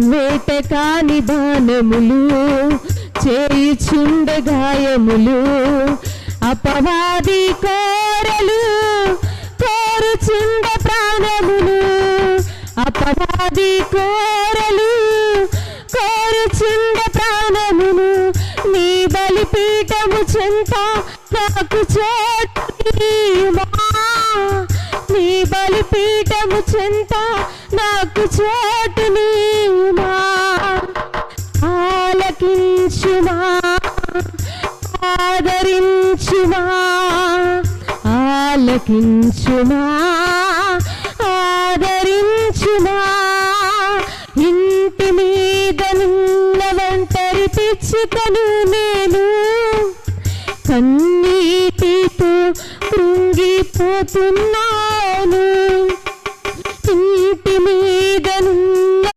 వేటకాని బాణములు చేయుచుండ గాయములు అపవాది కోరలు కోరుచుండ ప్రాణములు అపవాది కోరలు కోరుచుండ ప్రాణములు నీ బలిపీఠము చెంత నాకు చోటుమా నీ బలిపీఠము చెంత నాకు చోటుని ఆదరించువా ఆదరించువా ఆలకించువా ఆదరించువా ఇంటి మీద నిన్న ఒంటరి పిచ్చుకను నేను కన్నీటితో కృంగిపోతున్నా.